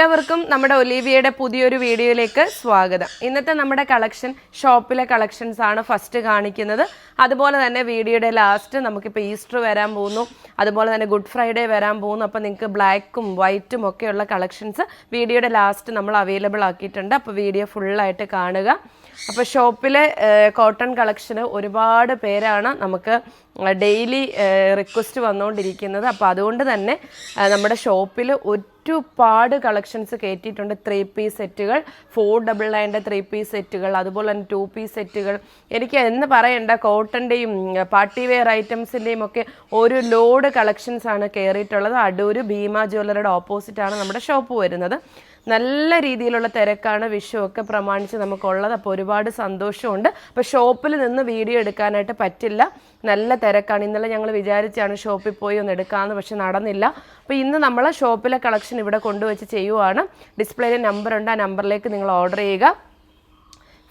നമ്മുടെ ഒലീവിയയുടെ പുതിയൊരു വീഡിയോയിലേക്ക് സ്വാഗതം. ഇന്നത്തെ നമ്മുടെ കളക്ഷൻ ഷോപ്പിലെ കളക്ഷൻസ് ആണ് ഫസ്റ്റ് കാണിക്കുന്നത്. അതുപോലെ തന്നെ വീഡിയോയുടെ ലാസ്റ്റ് നമുക്കിപ്പോൾ ഈസ്റ്റർ വരാൻ പോകുന്നു. അതുപോലെ തന്നെ ഗുഡ് ഫ്രൈഡേ വരാൻ പോകുന്നു. അപ്പോൾ നിങ്ങൾക്ക് ബ്ലാക്കും വൈറ്റും ഒക്കെയുള്ള കളക്ഷൻസ് വീഡിയോയുടെ ലാസ്റ്റ് നമ്മൾ അവൈലബിൾ ആക്കിയിട്ടുണ്ട്. അപ്പോൾ വീഡിയോ ഫുള്ളായിട്ട് കാണുക. അപ്പോൾ ഷോപ്പിലെ കോട്ടൺ കളക്ഷന് ഒരുപാട് പേരാണ് നമുക്ക് ഡെയിലി റിക്വസ്റ്റ് വന്നുകൊണ്ടിരിക്കുന്നത് അപ്പോൾ അതുകൊണ്ട് തന്നെ നമ്മുടെ ഷോപ്പിൽ ഒരുപാട് കളക്ഷൻസ് കയറ്റിയിട്ടുണ്ട് ത്രീ പീസ് സെറ്റുകൾ four double nine three piece സെറ്റുകൾ അതുപോലെ തന്നെ ടു പീസ് സെറ്റുകൾ. എനിക്ക് എന്ന് പറയണ്ട കോട്ടന്റെയും പാർട്ടി വെയർ ഐറ്റംസിന്റെയും ഒക്കെ ഒരു ലോഡ് കളക്ഷൻസ് ആണ് കയറിയിട്ടുള്ളത് അടൂർ ഭീമ ജ്വല്ലറിയുടെ ഓപ്പോസിറ്റാണ് നമ്മുടെ ഷോപ്പ് വരുന്നത്. നല്ല രീതിയിലുള്ള തിരക്കാണ് വിഷു ഒക്കെ പ്രമാണിച്ച് നമുക്കുള്ളത്. അപ്പോൾ ഒരുപാട് സന്തോഷമുണ്ട്. അപ്പോൾ ഷോപ്പിൽ നിന്ന് വീഡിയോ എടുക്കാനായിട്ട് പറ്റില്ല. നല്ല തിരക്കാണ്. ഇന്നലെ ഞങ്ങൾ വിചാരിച്ചാണ് ഷോപ്പിൽ പോയി ഒന്ന് എടുക്കാമെന്ന് പക്ഷെ നടന്നില്ല. അപ്പോൾ ഇന്ന് നമ്മൾ ഷോപ്പിലെ കളക്ഷൻ ഇവിടെ കൊണ്ടുവച്ച് ചെയ്യുവാണ്. ഡിസ്പ്ലേയിലെ നമ്പർ ഉണ്ട്. ആ നമ്പറിലേക്ക് നിങ്ങൾ ഓർഡർ ചെയ്യുക.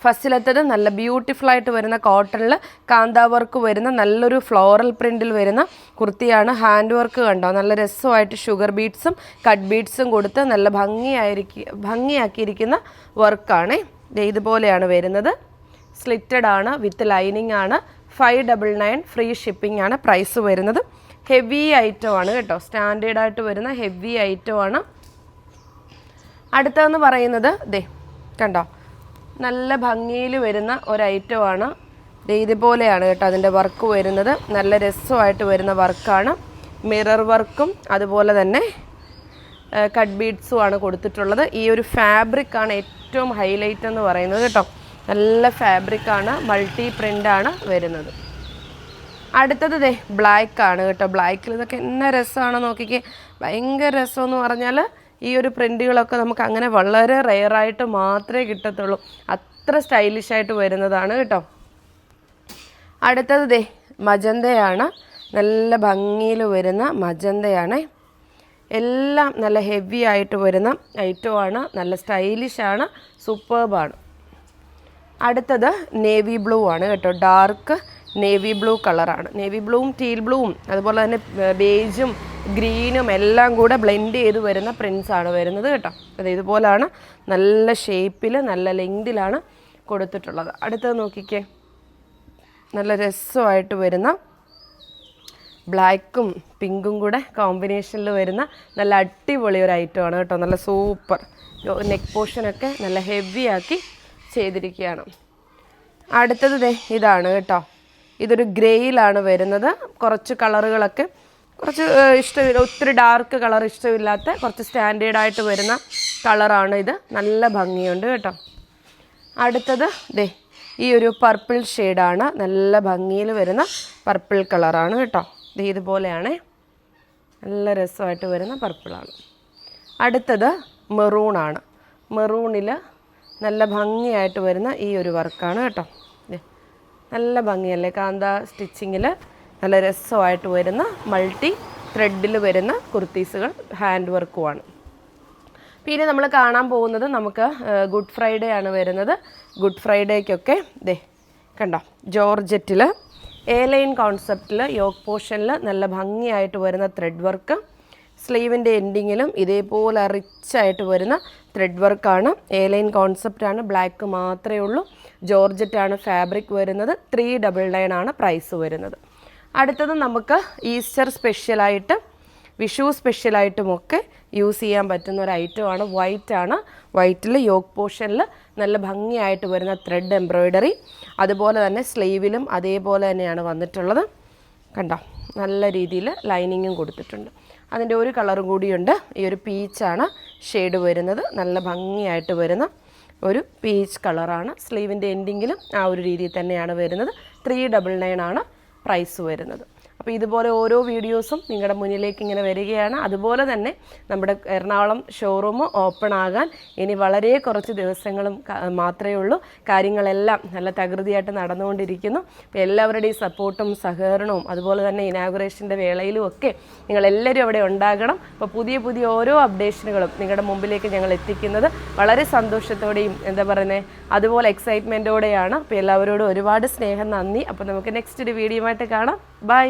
ഫസ്റ്റിലത്തത് നല്ല ബ്യൂട്ടിഫുൾ ആയിട്ട് വരുന്ന കോട്ടണിൽ കാന്താ വർക്ക് വരുന്ന നല്ലൊരു ഫ്ലോറൽ പ്രിന്റിൽ വരുന്ന കുർത്തിയാണ്. ഹാൻഡ് വർക്ക് കണ്ടോ? നല്ല രസമായിട്ട് ഷുഗർ ബീഡ്സും കട്ട് ബീഡ്സും കൊടുത്ത് നല്ല ഭംഗിയായിരിക്കും ഭംഗിയാക്കിയിരിക്കുന്ന വർക്കാണ് ഇതുപോലെയാണ് വരുന്നത്. സ്ലിറ്റഡ് ആണ് വിത്ത് ലൈനിങ് ആണ്. Five double nine free shipping ആണ് പ്രൈസ് വരുന്നത്. ഹെവി ഐറ്റം ആണ് കേട്ടോ. സ്റ്റാൻഡേർഡ് ആയിട്ട് വരുന്ന ഹെവി ഐറ്റം ആണ്. അടുത്തതെന്ന് പറയുന്നത് ദേ കണ്ടോ? നല്ല ഭംഗിയിൽ വരുന്ന ഒരു ഐറ്റം ദേ ഇതുപോലെയാണ് കേട്ടോ അതിന്റെ വർക്ക് വരുന്നത്. നല്ല രസമായിട്ട് വരുന്ന വർക്കാണ് മിറർ വർക്കും അതുപോലെ തന്നെ കട്ട് ബീഡ്സും ആണ് കൊടുത്തിട്ടുള്ളത്. ഈ ഒരു ഫാബ്രിക്കാണ് ഏറ്റവും ഹൈലൈറ്റ് എന്ന് പറയുന്നത് കേട്ടോ. നല്ല ഫാബ്രിക്കാണ് മൾട്ടി പ്രിന്റ് ആണ് വരുന്നത്. അടുത്തത് ദേ ബ്ലാക്ക് ആണ് കേട്ടോ. ബ്ലാക്കിൽ ഇതൊക്കെ എന്ന രസമാണ് നോക്കിക്കേ. ഭയങ്കര രസമെന്ന് പറഞ്ഞാൽ ഈ ഒരു പ്രിന്റുകളൊക്കെ നമുക്ക് അങ്ങനെ വളരെ റെയറായിട്ട് മാത്രമേ കിട്ടത്തുള്ളൂ. അത്ര സ്റ്റൈലിഷായിട്ട് വരുന്നതാണ് കേട്ടോ. അടുത്തത് ദേ മജന്തയാണ്. നല്ല ഭംഗിയിൽ വരുന്ന മജന്തയാണ്. എല്ലാം നല്ല ഹെവി ആയിട്ട് വരുന്ന ഐറ്റമാണ് നല്ല സ്റ്റൈലിഷാണ് സൂപ്പർബാണ് അടുത്തത് നേവി ബ്ലൂ ആണ് കേട്ടോ. ഡാർക്ക് നേവി ബ്ലൂ കളറാണ് നേവി ബ്ലൂവും ടീൽ ബ്ലൂവും അതുപോലെ തന്നെ ബേജും ഗ്രീനും എല്ലാം കൂടെ ബ്ലെൻഡ് ചെയ്ത് വരുന്ന പ്രിൻസ് ആണ് വരുന്നത് കേട്ടോ. അത് ഇതുപോലാണ് നല്ല ഷേപ്പിൽ നല്ല ലെങ്തിലാണ് കൊടുത്തിട്ടുള്ളത്. അടുത്തത് നോക്കിക്കേ. നല്ല രസമായിട്ട് വരുന്ന ബ്ലാക്കും പിങ്കും കൂടെ കോമ്പിനേഷനിൽ വരുന്ന നല്ല അടിപൊളി ഒരു ഐറ്റമാണ് കേട്ടോ. നല്ല സൂപ്പർ നെക്ക് പോർഷനൊക്കെ നല്ല ഹെവി ആക്കി ചെയ്തിരിക്കുകയാണ്. അടുത്തത് ദേ ഇതാണ് കേട്ടോ. ഇതൊരു ഗ്രേയിലാണ് വരുന്നത്. കുറച്ച് കളറുകളൊക്കെ കുറച്ച് ഇഷ്ടമില്ല ഒത്തിരി ഡാർക്ക് കളർ ഇഷ്ടമില്ലാത്ത കുറച്ച് സ്റ്റാൻഡേർഡായിട്ട് വരുന്ന കളറാണ് ഇത്. നല്ല ഭംഗിയുണ്ട് കേട്ടോ. അടുത്തത് ദേ ഈ ഒരു പർപ്പിൾ ഷെയ്ഡാണ് നല്ല ഭംഗിയിൽ വരുന്ന പർപ്പിൾ കളറാണ് കേട്ടോ. ദേ ഇതുപോലെയാണ്. നല്ല രസമായിട്ട് വരുന്ന പർപ്പിളാണ്. അടുത്തത് മെറൂണാണ് മെറൂണിൽ നല്ല ഭംഗിയായിട്ട് വരുന്ന ഈ ഒരു വർക്കാണ് കേട്ടോ. നല്ല ഭംഗിയല്ലേ? കാന്ത സ്റ്റിച്ചിങ്ങിൽ നല്ല രസമായിട്ട് വരുന്ന മൾട്ടി ത്രെഡിൽ വരുന്ന കുർത്തീസുകൾ ഹാൻഡ് വർക്കുമാണ് പിന്നെ നമ്മൾ കാണാൻ പോകുന്നത് നമുക്ക് ഗുഡ് ഫ്രൈഡേ ആണ് വരുന്നത്. ഗുഡ് ഫ്രൈഡേക്കൊക്കെ ദേ കണ്ടോ? ജോർജറ്റിൽ എ ലൈൻ കോൺസെപ്റ്റിൽ യോഗ് പോർഷനിൽ നല്ല ഭംഗിയായിട്ട് വരുന്ന ത്രെഡ് വർക്ക് സ്ലീവിന്റെ എൻഡിങ്ങിലും ഇതേപോലെ റിച്ചായിട്ട് വരുന്ന ത്രെഡ് വർക്കാണ് എ ലൈൻ കോൺസെപ്റ്റാണ് ബ്ലാക്ക് മാത്രമേ ഉള്ളൂ. ജോർജറ്റാണ് ഫാബ്രിക് വരുന്നത്. ത്രീ ഡബിൾ നയൻ ആണ് പ്രൈസ് വരുന്നത്. അടുത്തത് നമുക്ക് ഈസ്റ്റർ സ്പെഷ്യലായിട്ട് വിഷു സ്പെഷ്യലായിട്ടുമൊക്കെ യൂസ് ചെയ്യാൻ പറ്റുന്ന ഒരു ഐറ്റമാണ് വൈറ്റ് ആണ്. വൈറ്റിൽ യോക്ക് പോർഷനിൽ നല്ല ഭംഗിയായിട്ട് വരുന്ന ത്രെഡ് എംബ്രോയ്ഡറി അതുപോലെ തന്നെ സ്ലീവിലും അതേപോലെ തന്നെയാണ് വന്നിട്ടുള്ളത്. കണ്ടോ? നല്ല രീതിയിൽ ലൈനിങ്ങും കൊടുത്തിട്ടുണ്ട്. അതിന്റെ ഒരു കളറും കൂടിയുണ്ട്. ഈ ഒരു പീച്ചാണ് ഷെയ്ഡ് വരുന്നത്. നല്ല ഭംഗിയായിട്ട് വരുന്ന ഒരു പീച്ച് കളറാണ്. സ്ലീവിന്റെ എൻഡിങ്ങിലും ആ ഒരു രീതിയിൽ തന്നെയാണ് വരുന്നത്. ത്രീ ഡബിൾ നയൻ ആണ് പ്രൈസ് വരുന്നത്. അപ്പോൾ ഇതുപോലെ ഓരോ വീഡിയോസും നിങ്ങളുടെ മുന്നിലേക്ക് ഇങ്ങനെ വരികയാണ്. അതുപോലെ തന്നെ നമ്മുടെ എറണാകുളം ഷോറൂം ഓപ്പൺ ആകാൻ ഇനി വളരെ കുറച്ച് ദിവസങ്ങളും മാത്രമേ ഉള്ളൂ. കാര്യങ്ങളെല്ലാം നല്ല തകൃതിയായിട്ട് നടന്നുകൊണ്ടിരിക്കുന്നു. അപ്പോൾ എല്ലാവരുടെയും സപ്പോർട്ടും സഹകരണവും അതുപോലെ തന്നെ ഇനാഗുറേഷന്റെ വേളയിലും ഒക്കെ നിങ്ങളെല്ലാവരും അവിടെ ഉണ്ടാകണം. അപ്പോൾ പുതിയ പുതിയ ഓരോ അപ്ഡേഷനുകളും നിങ്ങളുടെ മുമ്പിലേക്ക് ഞങ്ങൾ എത്തിക്കുന്നത് വളരെ സന്തോഷത്തോടെയും എന്താ പറയുന്നത് അതുപോലെ എക്സൈറ്റ്മെന്റോടെയാണ് അപ്പോൾ എല്ലാവരോടും ഒരുപാട് സ്നേഹം നന്ദി. അപ്പോൾ നമുക്ക് നെക്സ്റ്റ് ഒരു വീഡിയോ ആയിട്ട് കാണാം. ബൈ